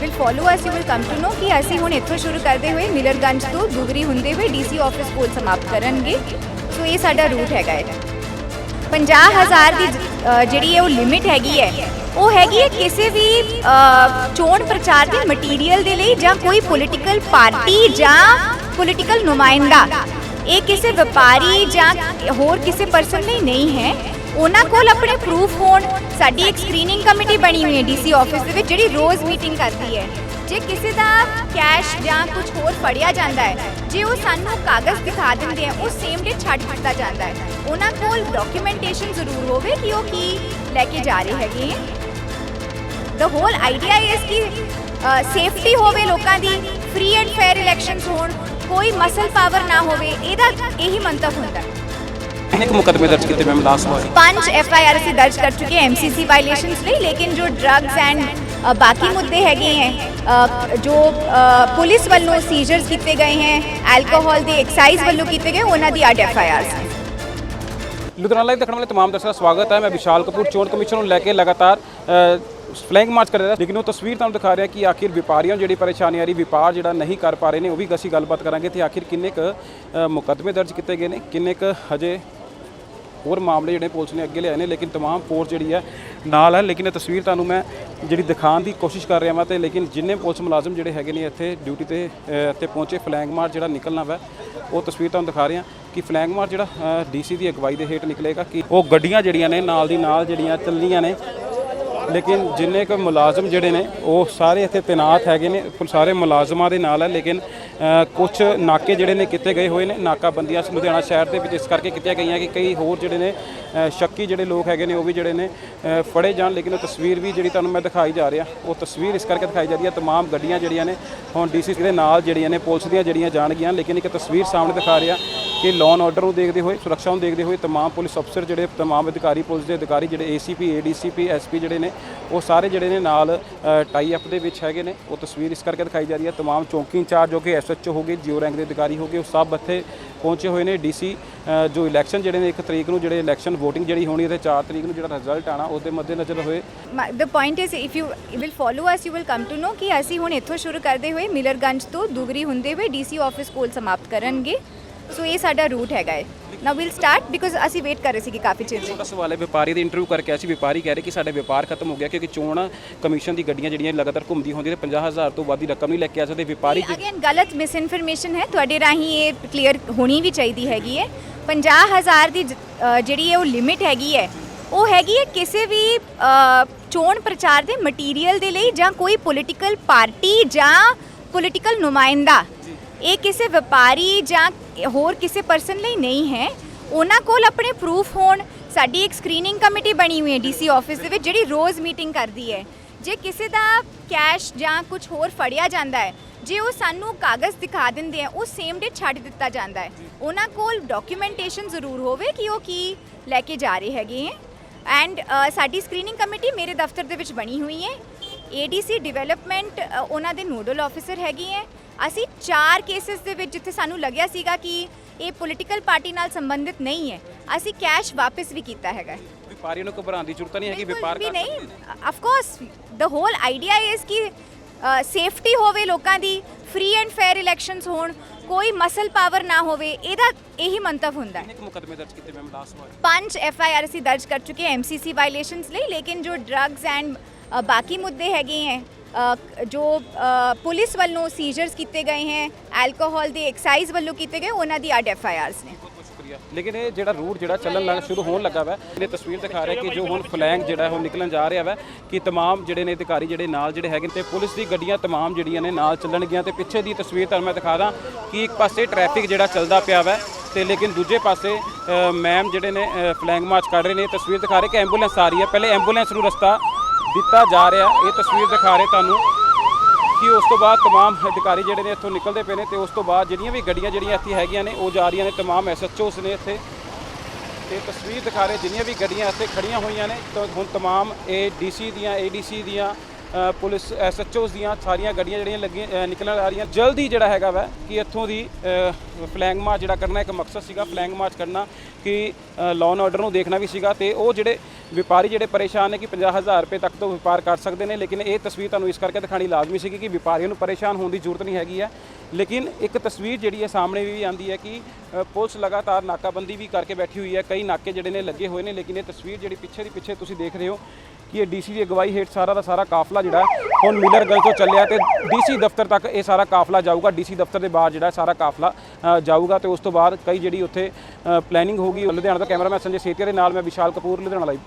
Will follow us you will come to know ਕਿ ਅਸੀਂ ਹੁਣ ਇੱਥੋਂ ਸ਼ੁਰੂ ਕਰਦੇ ਹੋਏ ਮਿਲਰਗੰਜ ਤੋਂ ਦੁਗਰੀ ਹੁੰਦੇ ਹੋਏ ਡੀਸੀ ਆਫਿਸ ਕੋਲ ਸਮਾਪਤ ਕਰਨਗੇ ਸੋ ਇਹ ਸਾਡਾ ਰੂਟ ਹੈਗਾ ਹੈ 50000 ਦੀ ਜ- ਅ, ਜਿਹੜੀ ਹੈ ਉਹ ਲਿਮਿਟ ਹੈਗੀ ਹੈ ਉਹ ਹੈਗੀ ਹੈ ਕਿਸੇ ਵੀ ਅ, ਚੋਣ ਪ੍ਰਚਾਰ ਦੇ ਮਟੀਰੀਅਲ ਦੇ ਲਈ ਜਾਂ ਕੋਈ ਪੋਲੀਟੀਕਲ ਪਾਰਟੀ ਜਾਂ ਪੋਲੀਟੀਕਲ ਨੁਮਾਇੰਦਾ ਇਹ ਕਿਸੇ ਵਪਾਰੀ ਜਾਂ ਹੋਰ ਕਿਸੇ ਪਰਸਨ ਲਈ ਨਹੀਂ ਹੈ ਉਹਨਾਂ ਕੋਲ ਆਪਣੇ ਪ੍ਰੂਫ ਹੋਣ, ਸਾਡੀ ਇੱਕ ਸਕਰੀਨਿੰਗ ਕਮੇਟੀ ਬਣੀ ਹੋਈ ਹੈ ਡੀਸੀ ਆਫਿਸ ਦੇ ਵਿੱਚ, ਜਿਹੜੀ ਰੋਜ਼ ਮੀਟਿੰਗ ਕਰਦੀ ਹੈ। ਜੇ ਕਿਸੇ ਦਾ ਕੈਸ਼ ਜਾਂ ਕੁਝ ਹੋਰ ਫੜਿਆ ਜਾਂਦਾ ਹੈ, ਜੇ ਉਹ ਸਾਨੂੰ ਕਾਗਜ਼ ਦਿਖਾ ਦਿੰਦੇ ਆ ਉਹ ਸੇਮ ਡੇ ਛੱਡ ਦਿੱਤਾ ਜਾਂਦਾ ਹੈ। ਉਹਨਾਂ ਕੋਲ ਡਾਕੂਮੈਂਟੇਸ਼ਨ ਜ਼ਰੂਰ ਹੋਵੇ ਕਿ ਉਹ ਕੀ ਲੈ ਕੇ ਜਾ ਰਹੇ ਹੈਗੇ ਹੈ। ਦ ਹੋਲ ਆਈਡੀਆ ਇਸ ਕਿ ਸੇਫਟੀ ਹੋਵੇ ਲੋਕਾਂ ਦੀ ਫ੍ਰੀ ਐਂਡ ਫੇਅਰ ਇਲੈਕਸ਼ਨਸ ਹੋਣ, ਕੋਈ ਮਸਲ ਪਾਵਰ ਨਾ ਹੋਵੇ, ਇਹਦਾ ਇਹੀ ਮੰਤਵ ਹੁੰਦਾ ਹੈ। ਕਿੰਨੇ ਕੁ ਮੁਕੱਦਮੇ ਦਰਜ ਕੀਤੇ ਮੈਮ ਲਾਸਟ ਵਾਰੀ ਪੰਜ ਐਫ ਆਈ ਆਰ ਅਸੀਂ ਦਰਜ ਕਰ ਚੁੱਕੇ हैं एमसीसी वायलेशंस ਲਈ ਲੇਕਿਨ ਜੋ ਡਰੱਗਸ ਐਂਡ ਬਾਕੀ ਮੁੱਦੇ ਹੈਗੇ ਹੈ ਅ, ਜੋ ਅ, ਪੁਲਿਸ ਵੱਲੋਂ ਸੀਜ਼ਰਸ ਕੀਤੇ ਗਏ ਹੈ ਐਲਕੋਹਲ ਦੇ ਐਕਸਾਈਜ਼ ਵੱਲੋਂ ਕੀਤੇ ਗਏ ਉਹਨਾਂ ਦੀ ਅੱਡ ਐਫ ਆਈ ਆਰਸ ਨੇ ਲੁਧਿਆਣਾ ਲਾਈਵ ਦੇਖਣ ਵਾਲੇ तमाम ਦਰਸ਼ਕਾਂ ਦਾ ਸਵਾਗਤ ਹੈ ਮੈਂ ਵਿਸ਼ਾਲ ਕਪੂਰ ਚੋਣ ਕਮਿਸ਼ਨ ਨੂੰ ਲੈ ਕੇ ਲਗਾਤਾਰ ਫਲੈਗ ਮਾਰਚ ਕਰ ਰਿਹਾ ਲੇਕਿਨ ਉਹ ਤਸਵੀਰ ਤੁਹਾਨੂੰ ਦਿਖਾ ਰਿਹਾ ਕਿ ਆਖਿਰ ਵਪਾਰੀਆਂ ਨੂੰ ਜਿਹੜੀ ਪਰੇਸ਼ਾਨੀ ਆ ਰਹੀ ਵਪਾਰ ਜਿਹੜਾ ਨਹੀਂ ਕਰ ਪਾ ਰਹੇ ਨੇ ਉਹ ਵੀ ਅਸੀਂ ਗੱਲਬਾਤ ਕਰਾਂਗੇ ਤੇ ਆਖਿਰ ਕਿੰਨੇ ਕ ਮੁਕੱਦਮੇ ਦਰਜ ਕੀਤੇ ਗਏ ਨੇ ਕਿੰਨੇ ਕ ਹਜੇ ਹੋਰ ਮਾਮਲੇ ਜਿਹੜੇ ਪੁਲਿਸ ਨੇ ਅੱਗੇ ਲਿਆਏ ਨੇ ਲੇਕਿਨ तमाम ਫੋਰਸ ਜਿਹੜੀ ਹੈ ਨਾਲ ਹੈ ਲੇਕਿਨ ਇਹ ਤਸਵੀਰ ਤੁਹਾਨੂੰ ਮੈਂ ਜਿਹੜੀ ਦਿਖਾਉਣ ਦੀ ਕੋਸ਼ਿਸ਼ ਕਰ ਰਿਹਾ ਹਾਂ ਤੇ ਲੇਕਿਨ ਜਿੰਨੇ ਪੁਲਿਸ ਮੁਲਾਜ਼ਮ ਜਿਹੜੇ ਹੈਗੇ ਨੇ ਇੱਥੇ ਡਿਊਟੀ ਤੇ ਅ, ਇੱਥੇ ਪਹੁੰਚੇ ਫਲੈਗ ਮਾਰ ਜਿਹੜਾ ਨਿਕਲਣਾ ਵਾ ਉਹ ਤਸਵੀਰ ਤੁਹਾਨੂੰ ਦਿਖਾ ਰਿਹਾ ਕਿ ਫਲੈਗ ਮਾਰ ਜਿਹੜਾ ਡੀਸੀ ਦੀ ਅਗਵਾਈ ਦੇ ਹੇਠ ਨਿਕਲੇਗਾ ਕਿ ਉਹ ਗੱਡੀਆਂ ਜਿਹੜੀਆਂ ਨੇ ਨਾਲ ਦੀ ਨਾਲ ਜਿਹੜੀਆਂ ਚੱਲੀਆਂ ਨੇ ਲੇਕਿਨ ਜਿੰਨੇ ਕੁ ਮੁਲਾਜ਼ਮ ਜਿਹੜੇ ਨੇ ਉਹ ਸਾਰੇ ਇੱਥੇ ਤਾਇਨਾਤ ਹੈਗੇ ਨੇ ਪੁਲ- ਸਾਰੇ ਮੁਲਾਜ਼ਮਾਂ ਦੇ ਨਾਲ ਹੈ ਲੇਕਿਨ ਕੁਝ ਨਾਕੇ ਜਿਹੜੇ ਨੇ ਕੀਤੇ ਗਏ ਹੋਏ ਨੇ ਨਾਕਾਬੰਦੀਆਂ ਲੁਧਿਆਣਾ ਸ਼ਹਿਰ ਦੇ ਵਿੱਚ ਇਸ ਕਰਕੇ ਕੀਤੀਆਂ ਗਈਆਂ ਕਿ ਕਈ ਹੋਰ ਜਿਹੜੇ ਨੇ ਅ, ਸ਼ੱਕੀ ਜਿਹੜੇ ਲੋਕ ਹੈਗੇ ਨੇ ਉਹ ਵੀ ਜਿਹੜੇ ਨੇ ਅ, ਫੜੇ ਜਾਣ ਲੇਕਿਨ ਉਹ ਤਸਵੀਰ ਵੀ ਜਿਹੜੀ ਤੁਹਾਨੂੰ ਮੈਂ ਦਿਖਾਈ ਜਾ ਰਿਹਾ ਉਹ ਤਸਵੀਰ ਇਸ ਕਰਕੇ ਦਿਖਾਈ ਜਾ ਰਹੀ ਹੈ तमाम ਗੱਡੀਆਂ ਜਿਹੜੀਆਂ ਨੇ ਹੁਣ ਡੀਸੀ ਦੇ ਨਾਲ ਜਿਹੜੀਆਂ ਨੇ ਪੁਲਿਸ ਦੀਆਂ ਜਿਹੜੀਆਂ ਜਾਣਗੀਆਂ ਲੇਕਿਨ ਇੱਕ ਤਸਵੀਰ ਸਾਹਮਣੇ ਦਿਖਾ ਰਿਹਾ ਕਿ ਲਾਅ ਆਰਡਰ ਨੂੰ ਦੇਖਦੇ ਹੋਏ ਸੁਰੱਖਿਆ ਨੂੰ ਦੇਖਦੇ ਹੋਏ तमाम ਪੁਲਿਸ ਅਫਸਰ ਜਿਹੜੇ तमाम ਅਧਿਕਾਰੀ ਪੁਲਿਸ ਦੇ ਅਧਿਕਾਰੀ ਜਿਹੜੇ ਏਸੀਪੀ ਏਡੀਸੀਪੀ ਐਸਪੀ ਜਿਹੜੇ ਨੇ ਉਹ ਸਾਰੇ ਜਿਹੜੇ ਨੇ ਨਾਲ ਟਾਈ ਅਪ ਦੇ ਵਿੱਚ ਹੈਗੇ ਨੇ ਉਹ ਤਸਵੀਰ ਇਸ ਕਰਕੇ ਦਿਖਾਈ ਜਾ ਰਹੀ ਹੈ तमाम ਚੌਂਕੀ ਇੰਚਾਰਜ ਹੋ ਗਏ ਐਸਐਚਓ ਹੋ ਗਏ ਜੀਓ ਰੈਂਕ ਦੇ ਅਧਿਕਾਰੀ ਹੋ ਗਏ ਉਹ ਸਭ ਇੱਥੇ ਪਹੁੰਚੇ ਹੋਏ ਨੇ ਡੀਸੀ ਜੋ ਇਲੈਕਸ਼ਨ ਜਿਹੜੇ ਨੇ ਇੱਕ ਤਰੀਕ ਨੂੰ ਜਿਹੜੇ ਇਲੈਕਸ਼ਨ VOTING ਜਿਹੜੀ ਹੋਣੀ ਹੈ ਤੇ 4 ਤਰੀਕ ਨੂੰ ਜਿਹੜਾ ਰਿਜ਼ਲਟ ਆਣਾ ਉਸ ਦੇ ਮੱਦੇਨਜ਼ਰ ਹੋਏ the point is if you will follow us you will come to know ਕਿ ਅਸੀਂ ਹੁਣ ਇੱਥੋਂ ਸ਼ੁਰੂ ਕਰਦੇ ਹੋਏ ਮਿਲਰਗੰਜ ਤੋਂ ਦੁਗਰੀ ਹੁੰਦੇ ਹੋਏ ਡੀਸੀ ਆਫਿਸ ਕੋਲ ਸਮਾਪਤ ਕਰਨਗੇ ਸੋ ਇਹ ਸਾਡਾ ਰੂਟ ਹੈਗਾ ਹੈ ਨਾਓ ਵਿਲ ਸਟਾਰਟ ਬਿਕਾਜ਼ ਅਸੀਂ ਵੇਟ ਕਰ ਰਹੇ ਸੀ ਕਿ ਕਾਫੀ ਚਿਰ ਤੋਂ ਛੋਟਾ ਸਵਾਲ ਹੈ ਵਪਾਰੀ ਦੀ ਇੰਟਰਵਿਊ ਕਰਕੇ ਅਸੀਂ ਵਪਾਰੀ ਕਹਿ ਰਹੇ ਕਿ ਸਾਡੇ ਵਪਾਰ ਖਤਮ ਹੋ ਗਿਆ ਕਿਉਂਕਿ ਚੋਣ ਕਮਿਸ਼ਨ ਦੀ ਗੱਡੀਆਂ ਜਿਹੜੀਆਂ ਲਗਾਤਾਰ ਘੁੰਮਦੀ ਹੁੰਦੀਆਂ ਤੇ 50000 ਤੋਂ ਵੱਧ ਦੀ ਰਕਮ ਨਹੀਂ ਲੈ ਕੇ ਆ ਸਕਦੇ ਵਪਾਰੀ ਅਗੇਨ ਗਲਤ ਮਿਸ ਇਨਫੋਰਮੇਸ਼ਨ ਹੈ ਤੁਹਾਡੇ ਰਾਹੀਂ ਇਹ ਕਲੀਅਰ ਹੋਣੀ ਵੀ ਚਾਹੀਦੀ ਹੈਗੀ ਹੈ 50000 ਦੀ ਅ, ਜਿਹੜੀ ਹੈ ਉਹ ਲਿਮਿਟ ਹੈਗੀ ਹੈ ਉਹ ਹੈਗੀ ਹੈ ਕਿਸੇ ਵੀ ਅ, ਚੋਣ ਪ੍ਰਚਾਰ ਦੇ ਮਟੀਰੀਅਲ ਦੇ ਲਈ ਜਾਂ ਕੋਈ ਪੋਲੀਟੀਕਲ ਪਾਰਟੀ ਜਾਂ ਪੋਲੀਟੀਕਲ ਨੁਮਾਇੰਦਾ ਇਹ ਕਿਸੇ ਵਪਾਰੀ ਜਾਂ ਹੋਰ ਕਿਸੇ ਪਰਸਨ ਲਈ ਨਹੀਂ ਹੈ। ਉਹਨਾਂ ਕੋਲ ਆਪਣੇ ਪ੍ਰੂਫ ਹੋਣ। ਸਾਡੀ ਇੱਕ ਸਕਰੀਨਿੰਗ ਕਮੇਟੀ ਬਣੀ ਹੋਈ ਹੈ ਡੀਸੀ ਆਫਿਸ ਦੇ ਵਿੱਚ, ਜਿਹੜੀ ਰੋਜ਼ ਮੀਟਿੰਗ ਕਰਦੀ ਹੈ। ਜੇ ਕਿਸੇ ਦਾ ਕੈਸ਼ ਜਾਂ ਕੁਝ ਹੋਰ ਫੜਿਆ ਜਾਂਦਾ ਹੈ, ਜੇ ਉਹ ਸਾਨੂੰ ਕਾਗਜ਼ ਦਿਖਾ ਦਿੰਦੇ ਆ ਉਹ ਸੇਮ ਡੇ ਛੱਡ ਦਿੱਤਾ ਜਾਂਦਾ ਹੈ। ਉਹਨਾਂ ਕੋਲ ਡਾਕੂਮੈਂਟੇਸ਼ਨ ਜ਼ਰੂਰ ਹੋਵੇ ਕਿ ਉਹ ਕੀ ਲੈ ਕੇ ਜਾ ਰਹੇ ਹੈਗੇ ਹੈ। ਐਂਡ ਸਾਡੀ ਸਕਰੀਨਿੰਗ ਕਮੇਟੀ ਮੇਰੇ ਦਫ਼ਤਰ ਦੇ ਵਿੱਚ ਬਣੀ ਹੋਈ ਹੈ। ਏਡੀਸੀ ਡਿਵੈਲਪਮੈਂਟ ਉਹਨਾਂ ਦੇ ਨੋਡਲ ਆਫੀਸਰ ਹੈਗੇ ਹੈ। ਅਸੀਂ ਚਾਰ ਕੇਸਿਸ ਦੇ ਵਿੱਚ ਜਿੱਥੇ ਸਾਨੂੰ ਲੱਗਿਆ ਸੀਗਾ ਕਿ ਇਹ ਪੋਲੀਟੀਕਲ ਪਾਰਟੀ ਨਾਲ ਸੰਬੰਧਿਤ ਨਹੀਂ ਹੈ ਅਸੀਂ ਕੈਸ਼ ਵਾਪਸ ਵੀ ਕੀਤਾ ਹੈਗਾ ਵਪਾਰੀਆਂ ਨੂੰ ਘਬਰਾਉਣ ਦੀ ਜ਼ਰੂਰਤ ਨਹੀਂ ਹੈਗੀ ਵਪਾਰ ਕਰ ਨਹੀਂ। ਸਕਦੇ ਨੇ। Of course the whole idea is ਕਿ ਸੇਫਟੀ ਹੋਵੇ ਲੋਕਾਂ ਦੀ ਫ੍ਰੀ ਐਂਡ ਫੇਅਰ ਇਲੈਕਸ਼ਨਸ ਹੋਣ ਕੋਈ ਮਸਲ ਪਾਵਰ ਨਾ ਹੋਵੇ ਇਹਦਾ ਇਹੀ ਮੰਤਵ ਹੁੰਦਾ ਹੈ। ਕਿੰਨੇ ਕੁ ਮੁਕੱਦਮੇ ਦਰਜ ਕੀਤੇ ਮੈਮ ਲਾਸਟ ਵਾਰੀ? ਪੰਜ ਐਫ ਆਈ ਆਰ ਅਸੀਂ ਦਰਜ ਕਰ ਚੁੱਕੇ ਹਾਂ ਐਮਸੀਸੀ ਵਾਇਲੇਸ਼ਨਸ ਲਈ ਲੇਕਿਨ ਜੋ ਡਰੱਗਸ ਐਂਡ ਬਾਕੀ ਮੁੱਦੇ ਹੈਗੇ ਹੈ ਜੋ ਅ, ਪੁਲਿਸ ਵੱਲੋਂ ਸੀਜ਼ਰਸ ਕੀਤੇ ਗਏ ਹੈ ਐਲਕੋਹਲ ਦੇ ਐਕਸਾਈਜ਼ ਵੱਲੋਂ ਕੀਤੇ ਗਏ ਉਹਨਾਂ ਦੀ ਅੱਡ ਐਫ ਆਈ ਆਰਸ ਨੇ ਬਹੁਤ ਬਹੁਤ ਸ਼ੁਕਰੀਆ ਲੇਕਿਨ ਇਹ ਜਿਹੜਾ ਰੂਟ ਜਿਹੜਾ ਚੱਲਣ ਲੱਗ ਸ਼ੁਰੂ ਹੋਣ ਲੱਗਾ ਵਾ ਇਹ ਤਸਵੀਰ ਦਿਖਾ ਰਿਹਾ ਕਿ ਜੋ ਹੁਣ ਫਲੈਂਗ ਜਿਹੜਾ ਉਹ ਨਿਕਲਣ ਜਾ ਰਿਹਾ ਵਾ ਕਿ तमाम ਜਿਹੜੇ ਨੇ ਅਧਿਕਾਰੀ ਜਿਹੜੇ ਨਾਲ ਜਿਹੜੇ ਹੈਗੇ ਨੇ ਤੇ ਪੁਲਿਸ ਦੀ ਗੱਡੀਆਂ तमाम ਜਿਹੜੀਆਂ ਨੇ ਨਾਲ ਚੱਲਣਗੀਆਂ ਤੇ ਪਿੱਛੇ ਦੀ ਤਸਵੀਰ ਤੁਹਾਨੂੰ ਮੈਂ ਦਿਖਾ ਦਾਂ ਕਿ ਇੱਕ ਪਾਸੇ ਟ੍ਰੈਫਿਕ ਜਿਹੜਾ ਚੱਲਦਾ ਪਿਆ ਵਾ ਤੇ ਲੇਕਿਨ ਦੂਜੇ ਪਾਸੇ ਮੈਮ ਜਿਹੜੇ ਨੇ ਫਲੈਂਗ ਮਾਰਚ ਕਰ ਰਹੇ ਨੇ ਇਹ ਤਸਵੀਰ ਦਿਖਾ ਰਹੇ ਕਿ ਐਂਬੂਲੈਂਸ ਆ ਰਹੀ ਹੈ ਪਹਿਲੇ ਐਂਬੂਲੈਂਸ ਨੂੰ ਰਸਤਾ ਦਿੱਤਾ ਜਾ ਰਿਹਾ ਇਹ ਤਸਵੀਰ ਦਿਖਾ ਰਹੇ ਤੁਹਾਨੂੰ ਕਿ ਉਸ ਤੋਂ ਬਾਅਦ तमाम ਅਧਿਕਾਰੀ ਜਿਹੜੇ ਨੇ ਇੱਥੋਂ ਨਿਕਲਦੇ ਪਏ ਨੇ ਤੇ ਉਸ ਤੋਂ ਬਾਅਦ ਜਿਹੜੀਆਂ ਵੀ ਗੱਡੀਆਂ ਜਿਹੜੀਆਂ ਇੱਥੇ ਹੈਗੀਆਂ ਨੇ ਉਹ ਜਾ ਰਹੀਆਂ ਨੇ तमाम ਐਸਐਚਓਸ ਨੇ ਇੱਥੇ ਤੇ ਤਸਵੀਰ ਦਿਖਾ ਰਹੇ ਜਿੰਨੀਆਂ ਵੀ ਗੱਡੀਆਂ ਇੱਥੇ ਖੜੀਆਂ ਹੋਈਆਂ ਨੇ ਤਾਂ ਹੁਣ तमाम ਇਹ ਡੀਸੀ ਦੀਆਂ ਏਡੀਸੀ ਦੀਆਂ ਅ, ਪੁਲਿਸ ਐਸਐਚਓਸ ਦੀਆਂ ਸਾਰੀਆਂ ਗੱਡੀਆਂ ਜਿਹੜੀਆਂ ਲੱਗੀਆਂ ਨਿਕਲਣ ਆ ਰਹੀਆਂ ਜਲਦੀ ਜਿਹੜਾ ਹੈਗਾ ਵਾ ਕਿ ਇੱਥੋਂ ਦੀ ਫਲੈਂਗ ਮਾਰਚ ਜਿਹੜਾ ਕਰਨਾ ਇੱਕ ਮਕਸਦ ਸੀਗਾ ਫਲੈਂਗ ਮਾਰਚ ਕਰਨਾ ਕਿ ਲਾਅ ਐਂਡ ਆਰਡਰ ਨੂੰ ਦੇਖਣਾ ਵੀ ਸੀਗਾ ਤੇ ਉਹ ਜਿਹੜੇ ਵਪਾਰੀ ਜਿਹੜੇ ਪਰੇਸ਼ਾਨ ਨੇ ਕਿ 50000 ਰੁਪਏ ਤੱਕ ਤੋਂ ਵਪਾਰ ਕਰ ਸਕਦੇ ਨੇ, ਲੇਕਿਨ ਇਹ ਤਸਵੀਰ ਤੁਹਾਨੂੰ ਇਸ ਕਰਕੇ ਦਿਖਾਣੀ ਲਾਜ਼ਮੀ ਸੀਗੀ ਕਿ ਵਪਾਰੀਆਂ ਨੂੰ ਪਰੇਸ਼ਾਨ ਹੋਣ ਦੀ ਜ਼ਰੂਰਤ ਨਹੀਂ ਹੈਗੀ ਹੈ ਲੇਕਿਨ ਇੱਕ ਤਸਵੀਰ ਜਿਹੜੀ ਹੈ ਸਾਹਮਣੇ ਵੀ ਆਂਦੀ ਹੈ ਕਿ ਪੁਲਿਸ ਲਗਾਤਾਰ ਨਾਕਾਬੰਦੀ ਵੀ ਕਰਕੇ ਬੈਠੀ ਹੋਈ ਹੈ, ਕਈ ਨਾਕੇ ਜਿਹੜੇ ਨੇ ਲੱਗੇ ਹੋਏ ਨੇ, ਲੇਕਿਨ ਇਹ ਤਸਵੀਰ ਜਿਹੜੀ ਪਿੱਛੇ ਦੀ ਪਿੱਛੇ ਤੁਸੀਂ ਦੇਖ ਰਹੇ ਹੋ ਕਿ ਇਹ ਡੀਸੀ ਦੀ ਅਗਵਾਈ ਹੇਠ ਸਾਰਾ ਦਾ ਸਾਰਾ ਕਾਫਲਾ ਜਿਹੜਾ ਹੁਣ ਮਿਲਰ ਤੋਂ ਚੱਲਿਆ ਤੇ ਡੀਸੀ ਦਫ਼ਤਰ ਤੱਕ ਇਹ ਸਾਰਾ ਕਾਫਲਾ ਜਾਊਗਾ, ਡੀਸੀ ਦਫ਼ਤਰ ਦੇ ਬਾਹਰ ਜਿਹੜਾ ਸਾਰਾ ਕਾਫਲਾ ਜਾਊਗਾ ਤੇ ਉਸ ਤੋਂ ਬਾਅਦ ਕਈ ਜਿਹੜੀ ਉੱਥੇ ਪਲੈਨਿੰਗ ਹੋਊਗੀ, ਲੁਧਿਆਣਾ ਤੋਂ ਕੈਮਰਾਮੈਨ ਸੰਜੇ ਸੇਤੀਆ ਦੇ ਨਾਲ ਮੈਂ ਵਿਸ਼ਾਲ ਕਪੂਰ, ਲੁਧਿਆਣਾ ਲਾਈਵ